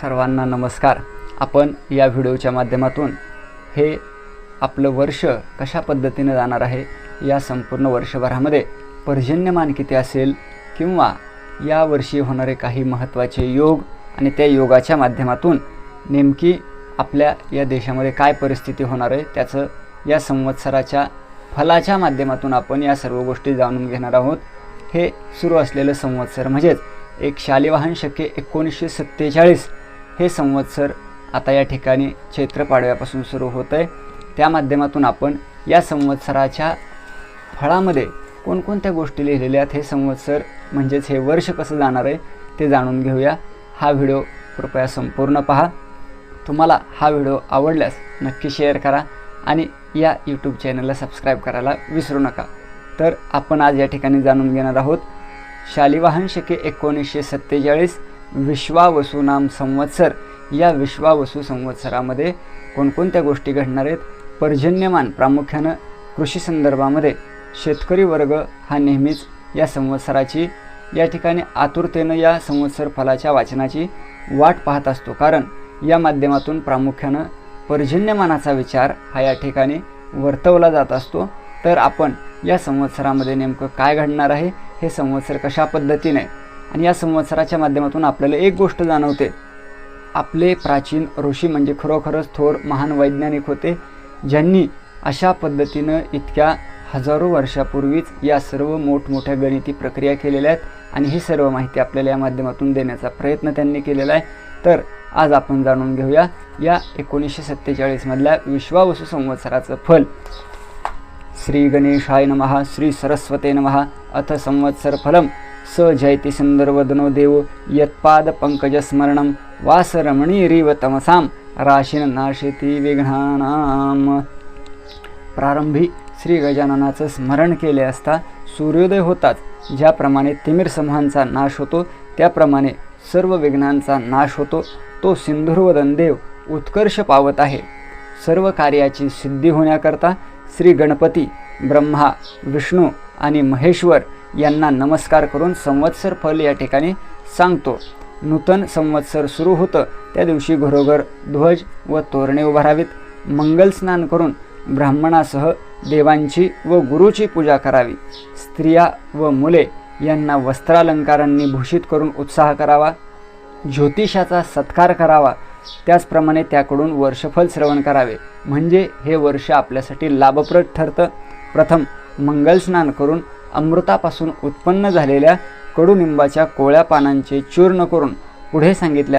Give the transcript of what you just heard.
सर्वांना नमस्कार. आपण या व्हिडिओच्या माध्यमातून हे आपलं वर्ष कशा पद्धतीने जाणार आहे या संपूर्ण वर्षभरामध्ये पर्जन्यमान किती असेल किंवा यावर्षी होणारे काही महत्त्वाचे योग आणि त्या योगाच्या माध्यमातून नेमकी आपल्या या देशामध्ये काय परिस्थिती होणार आहे त्याचं या संवत्सराच्या फलाच्या माध्यमातून आपण या सर्व गोष्टी जाणून घेणार आहोत. हे सुरू असलेलं संवत्सर म्हणजेच एक शालिवाहन शके एकोणीसशे सत्तेचाळीस हे संवत्सर आता या ठिकाणी चैत्रपाडव्यापासून सुरू होतं आहे. त्या माध्यमातून आपण या संवत्सराच्या फळामध्ये कोणकोणत्या गोष्टी लिहिलेल्या आहेत हे संवत्सर म्हणजेच हे वर्ष कसं जाणार आहे ते जाणून घेऊया. हा व्हिडिओ कृपया संपूर्ण पहा. तुम्हाला हा व्हिडिओ आवडल्यास नक्की शेअर करा आणि या यूट्यूब चॅनलला सबस्क्राईब करायला विसरू नका. तर आपण आज या ठिकाणी जाणून घेणार आहोत. शालिवाहन शके एकोणीसशे सत्तेचाळीस विश्वावसू नाम संवत्सर. या विश्वावसू संवत्सरामध्ये कोणकोणत्या गोष्टी घडणार आहेत? पर्जन्यमान प्रामुख्यानं कृषी संदर्भामध्ये शेतकरी वर्ग हा नेहमीच या संवत्सराची या ठिकाणी आतुरतेनं या संवत्सर फलाच्या वाचनाची वाट पाहत असतो. कारण या माध्यमातून प्रामुख्यानं पर्जन्यमानाचा विचार हा या ठिकाणी वर्तवला जात असतो. तर आपण या संवत्सरामध्ये नेमकं काय घडणार आहे? हे संवत्सर कशा पद्धतीने आणि या संवत्सराच्या माध्यमातून आपल्याला एक गोष्ट जाणवते. आपले प्राचीन ऋषी म्हणजे खरोखरच थोर महान वैज्ञानिक होते ज्यांनी अशा पद्धतीनं इतक्या हजारो वर्षापूर्वीच या सर्व मोठमोठ्या गणिती प्रक्रिया केलेल्या आहेत आणि ही सर्व माहिती आपल्याला या माध्यमातून देण्याचा प्रयत्न त्यांनी केलेला आहे. तर आज आपण जाणून घेऊया या एकोणीसशे सत्तेचाळीसमधल्या विश्वावसू संवत्सराचं फल. श्री गणेशाय नमः श्री सरस्वते नमः अथ संवत्सर फलम. स जयति सुन्दरवदनो देव यत्पाद पंकजस्मरणं वासरमणीरिव तमसां राशीन विघ्नानां विघ्नानाम प्रारंभी श्री गजाननाचं स्मरण केले असता सूर्योदय होताच. ज्याप्रमाणे तिमिर समूहांचा नाश होतो त्याप्रमाणे सर्व विघ्नांचा नाश होतो. तो सिंधुर्वदन देव उत्कर्ष पावत आहे. सर्व कार्याची सिद्धी होण्याकरता श्री गणपती ब्रह्मा विष्णू आणि महेश्वर यांना नमस्कार करून संवत्सर फल या ठिकाणी सांगतो. नूतन संवत्सर सुरू होतं. त्या दिवशी घरोघर ध्वज व तोरणे उभारावीत. मंगलस्नान करून ब्राह्मणासह देवांची व गुरुची पूजा करावी. स्त्रिया व मुले यांना वस्त्रालंकारांनी भूषित करून उत्साह करावा. ज्योतिषाचा सत्कार करावा. त्याचप्रमाणे त्याकडून वर्षफल श्रवण करावे. म्हणजे हे वर्ष आपल्यासाठी लाभप्रद ठरतं. प्रथम मंगलस्नान करून अमृतापासून उत्पन्न झालेल्या कडुनिंबाच्या कोळ्या पानांचे चूर्ण करून पुढे सांगितल्या